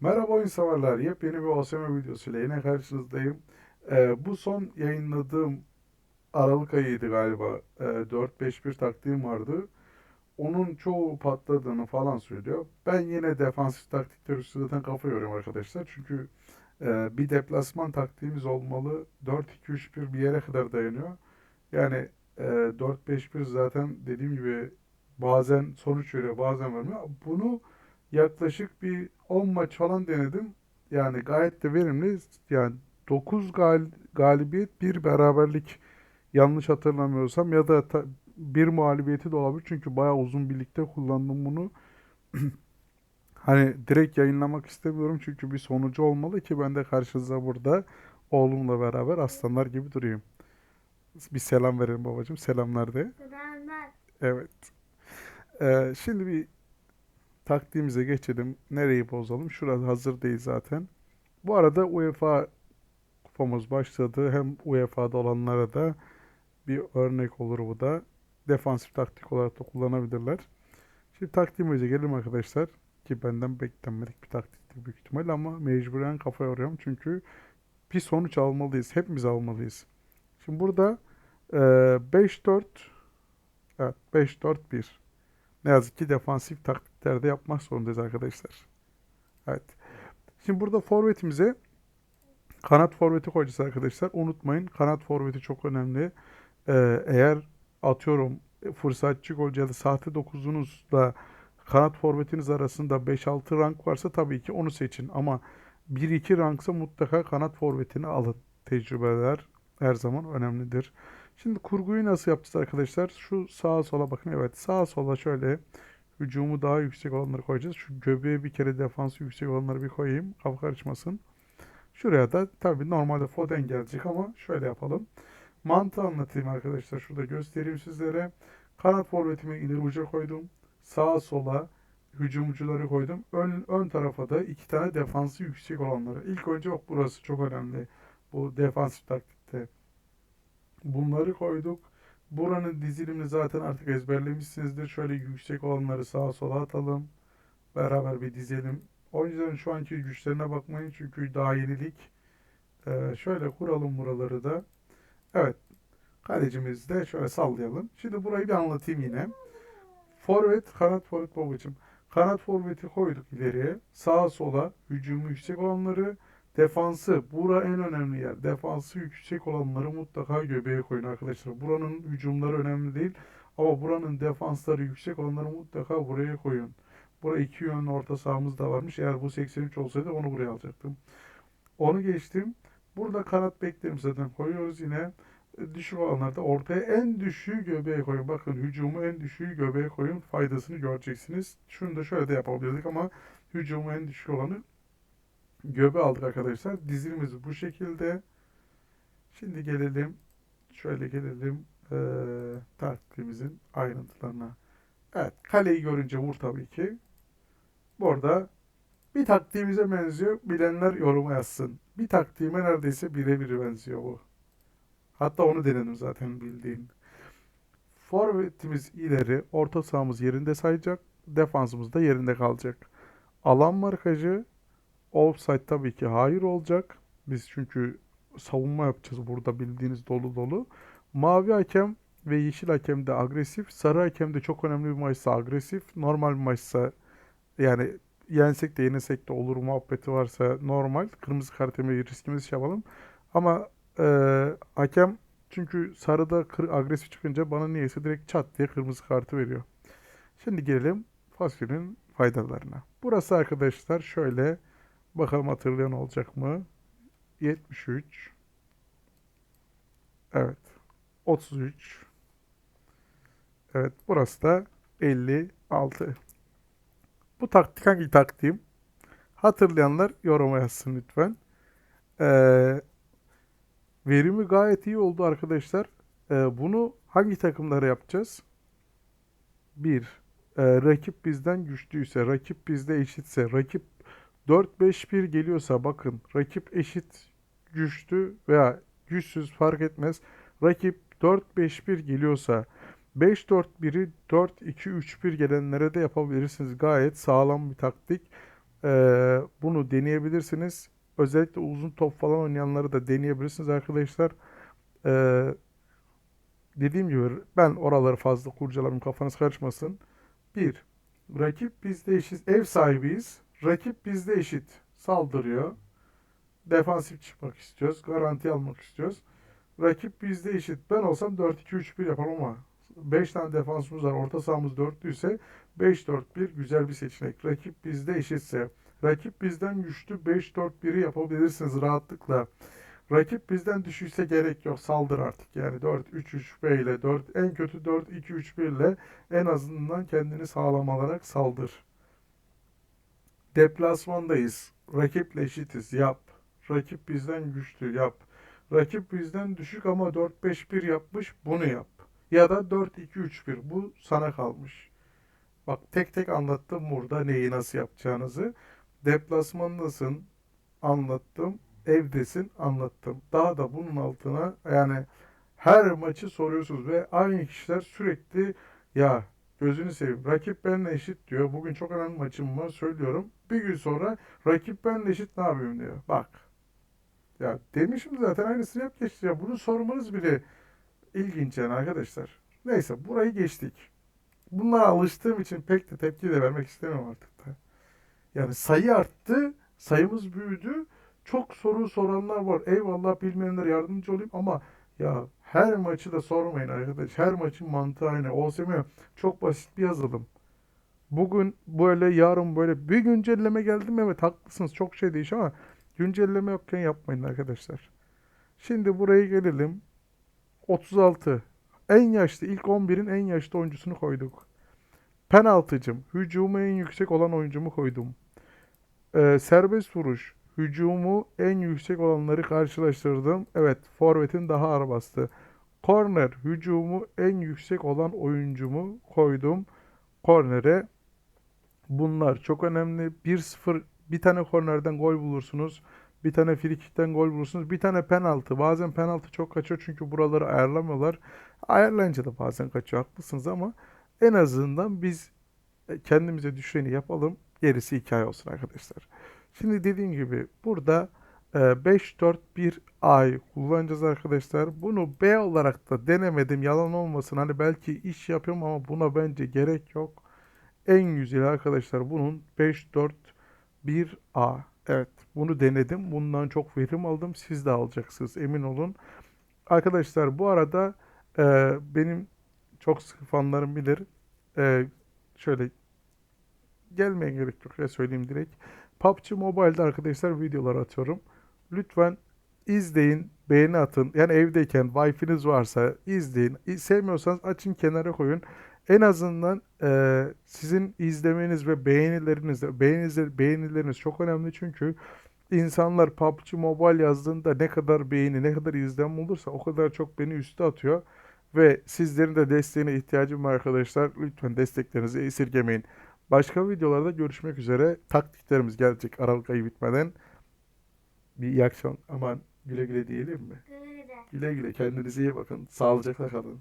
Merhaba oyun severler. Yepyeni bir OSM videosuyla yine karşınızdayım. Ee, bu son yayınladığım Aralık ayıydı galiba. Ee, 4-5-1 taktiğim vardı. Onun çoğu patladığını falan söylüyor. Ben yine defansif taktikler üstü zaten kafa yoruyorum arkadaşlar. Çünkü e, bir deplasman taktiğimiz olmalı. 4-2-3-1 bir yere kadar dayanıyor. Yani e, 4-5-1 zaten dediğim gibi bazen sonuç veriyor bazen vermiyor. Bunu yaklaşık bir 10 maç falan denedim. Yani gayet de verimli. Yani 9 gal galibiyet, bir beraberlik yanlış hatırlamıyorsam ya da ta- bir mağlubiyeti de olabilir. Çünkü bayağı uzun birlikte kullandım bunu. Hani direkt yayınlamak istemiyorum çünkü bir sonucu olmalı ki ben de karşınızda burada oğlumla beraber aslanlar gibi durayım. Bir selam verelim babacığım. Selamlar de. Selamlar. Evet. Ee, şimdi bir taktiğimize geçelim. Nereyi bozalım? Şurası hazır değil zaten. Bu arada UEFA kupamız başladı. Hem UEFA'da olanlara da bir örnek olur bu da. Defansif taktik olarak da kullanabilirler. Şimdi taktiğimize gelelim arkadaşlar. Ki benden beklenmedik bir taktiktir büyük ihtimal ama mecburen kafa yoruyorum. Çünkü bir sonuç almalıyız. Hepimiz almalıyız. Şimdi burada e, 5-4 evet 5-4-1 ne yazık ki defansif taktiklerde yapmak zorundayız arkadaşlar. Evet. Şimdi burada forvetimize kanat forveti koyacağız arkadaşlar. Unutmayın kanat forveti çok önemli. Ee, eğer atıyorum fırsatçı golcü ya da sahte dokuzunuzla kanat forvetiniz arasında 5-6 rank varsa tabii ki onu seçin. Ama 1-2 ranksa mutlaka kanat forvetini alın. Tecrübeler her zaman önemlidir. Şimdi kurguyu nasıl yapacağız arkadaşlar? Şu sağa sola bakın. Evet sağa sola şöyle hücumu daha yüksek olanları koyacağız. Şu göbeğe bir kere defansı yüksek olanları bir koyayım. Kafa karışmasın. Şuraya da tabii normalde Foden gelecek ama şöyle yapalım. Mantığı anlatayım arkadaşlar. Şurada göstereyim sizlere. Kanat forvetimi ileri uca koydum. Sağa sola hücumcuları koydum. Ön, ön tarafa da iki tane defansı yüksek olanları. İlk önce bak burası çok önemli. Bu defansif taktikte. Bunları koyduk. Buranın dizilimini zaten artık ezberlemişsinizdir. Şöyle yüksek olanları sağa sola atalım. Beraber bir dizelim. Oyuncuların şu anki güçlerine bakmayın çünkü daha yenilik. Ee, şöyle kuralım buraları da. Evet. Kalecimizi de şöyle sallayalım. Şimdi burayı bir anlatayım yine. Forvet, kanat forvet babacığım. Kanat forveti koyduk ileriye. Sağa sola hücumu yüksek olanları. Defansı, bura en önemli yer. Defansı yüksek olanları mutlaka göbeğe koyun arkadaşlar. Buranın hücumları önemli değil. Ama buranın defansları yüksek olanları mutlaka buraya koyun. Burada iki yönlü orta sahamız da varmış. Eğer bu 83 olsaydı onu buraya alacaktım. Onu geçtim. Burada kanat beklerimizi zaten koyuyoruz yine. Düşük olanlarda ortaya en düşüğü göbeğe koyun. Bakın hücumu en düşüğü göbeğe koyun. Faydasını göreceksiniz. Şunu da şöyle de yapabilirdik ama hücumu en düşük olanı göbe aldık arkadaşlar. Dizilimiz bu şekilde. Şimdi gelelim. Şöyle gelelim. eee taktiğimizin ayrıntılarına. Evet. Kaleyi görünce vur tabii ki. Burada bir taktiğimize benziyor. Bilenler yoruma yazsın. Bir taktiğime neredeyse birebir benziyor bu. Hatta onu denedim zaten bildiğin. Forvetimiz ileri, orta sahamız yerinde sayacak. Defansımız da yerinde kalacak. Alan markajı offside tabii ki hayır olacak. Biz çünkü savunma yapacağız burada bildiğiniz dolu dolu. Mavi hakem ve yeşil hakem de agresif. Sarı hakem de çok önemli bir maçsa agresif. Normal bir maçsa yani yensek de yenilsek de olur muhabbeti varsa normal. Kırmızı kart yemeyi riskimizi şey yapalım. Ama e, hakem çünkü sarıda kır, agresif çıkınca bana niyeyse direkt çat diye kırmızı kartı veriyor. Şimdi gelelim fasulyenin faydalarına. Burası arkadaşlar şöyle bakalım hatırlayan olacak mı? 73 Evet. 33 Evet burası da 56 Bu taktik hangi taktiğim? Hatırlayanlar yoruma yazsın lütfen. Ee, verimi gayet iyi oldu arkadaşlar. Ee, bunu hangi takımlara yapacağız? Bir, e, rakip bizden güçlüyse, rakip bizde eşitse, rakip 4-5-1 geliyorsa bakın rakip eşit güçlü veya güçsüz fark etmez. Rakip 4-5-1 geliyorsa 5-4-1'i 4-2-3-1 gelenlere de yapabilirsiniz. Gayet sağlam bir taktik. Ee, bunu deneyebilirsiniz. Özellikle uzun top falan oynayanları da deneyebilirsiniz arkadaşlar. Ee, dediğim gibi ben oraları fazla kurcalarım kafanız karışmasın. Bir, rakip bizde eşit, ev sahibiyiz. Rakip bizde eşit. Saldırıyor. Defansif çıkmak istiyoruz. Garanti almak istiyoruz. Rakip bizde eşit. Ben olsam 4-2-3-1 yaparım ama 5 tane defansımız var. Orta sahamız dörtlüyse 5-4-1 güzel bir seçenek. Rakip bizde eşitse, rakip bizden güçlü 5-4-1'i yapabilirsiniz rahatlıkla. Rakip bizden düşükse gerek yok. Saldır artık. Yani 4-3-3-1 ile 4 en kötü 4-2-3-1 ile en azından kendini sağlam alarak saldır. Deplasmandayız. Rakiple eşitiz. Yap. Rakip bizden güçlü. Yap. Rakip bizden düşük ama 4-5-1 yapmış. Bunu yap. Ya da 4-2-3-1. Bu sana kalmış. Bak tek tek anlattım burada neyi nasıl yapacağınızı. Deplasmandasın. Anlattım. Evdesin. Anlattım. Daha da bunun altına yani her maçı soruyorsunuz ve aynı kişiler sürekli ya gözünü seveyim rakip benimle eşit diyor. Bugün çok önemli maçım var söylüyorum. Bir gün sonra rakip benimle eşit ne yapayım diyor. Bak ya demişim zaten aynısını yap geçti ya. Bunu sormanız bile ilginç yani arkadaşlar. Neyse burayı geçtik. Bunlara alıştığım için pek de tepki de vermek istemiyorum artık da. Yani sayı arttı, sayımız büyüdü. Çok soru soranlar var. Eyvallah bilmeyenlere yardımcı olayım ama ya her maçı da sormayın arkadaş. Her maçın mantığı aynı. OSM çok basit bir yazılım. Bugün böyle, yarın böyle bir güncelleme geldi mi? Evet haklısınız. Çok şey değiş ama güncelleme yokken yapmayın arkadaşlar. Şimdi buraya gelelim. 36. En yaşlı ilk 11'in en yaşlı oyuncusunu koyduk. Penaltıcım. Hücumu en yüksek olan oyuncumu koydum. Ee, serbest vuruş. Hücumu en yüksek olanları karşılaştırdım. Evet, forvetin daha ağır bastı. Korner. Hücumu en yüksek olan oyuncumu koydum. Kornere. Bunlar çok önemli. 1-0 bir tane kornerden gol bulursunuz. Bir tane frikikten gol bulursunuz. Bir tane penaltı. Bazen penaltı çok kaçıyor çünkü buraları ayarlamıyorlar. Ayarlayınca da bazen kaçıyor. Haklısınız ama en azından biz e, kendimize düşeni yapalım. Gerisi hikaye olsun arkadaşlar. Şimdi dediğim gibi burada e, 5-4-1-A'yı kullanacağız arkadaşlar. Bunu B olarak da denemedim. Yalan olmasın. Hani belki iş yapıyorum ama buna bence gerek yok. En güzeli arkadaşlar bunun 5-4-1-A. Evet bunu denedim. Bundan çok verim aldım. Siz de alacaksınız emin olun. Arkadaşlar bu arada e, benim çok sıkı fanlarım bilir. E, şöyle gelmeye gerek yok ya söyleyeyim direkt. PUBG Mobile'de arkadaşlar videolar atıyorum. Lütfen izleyin, beğeni atın. Yani evdeyken Wi-Fi'niz varsa izleyin. Sevmiyorsanız açın kenara koyun. En azından e, sizin izlemeniz ve beğenileriniz, beğenileriniz, beğenileriniz çok önemli çünkü insanlar PUBG Mobile yazdığında ne kadar beğeni, ne kadar izlenme olursa o kadar çok beni üste atıyor. Ve sizlerin de desteğine ihtiyacım var arkadaşlar. Lütfen desteklerinizi esirgemeyin. Başka videolarda görüşmek üzere. Taktiklerimiz gelecek Aralık ayı bitmeden. Bir iyi akşam. Aman güle güle diyelim mi? Güle güle. Güle güle kendinize iyi bakın. Sağlıcakla kalın.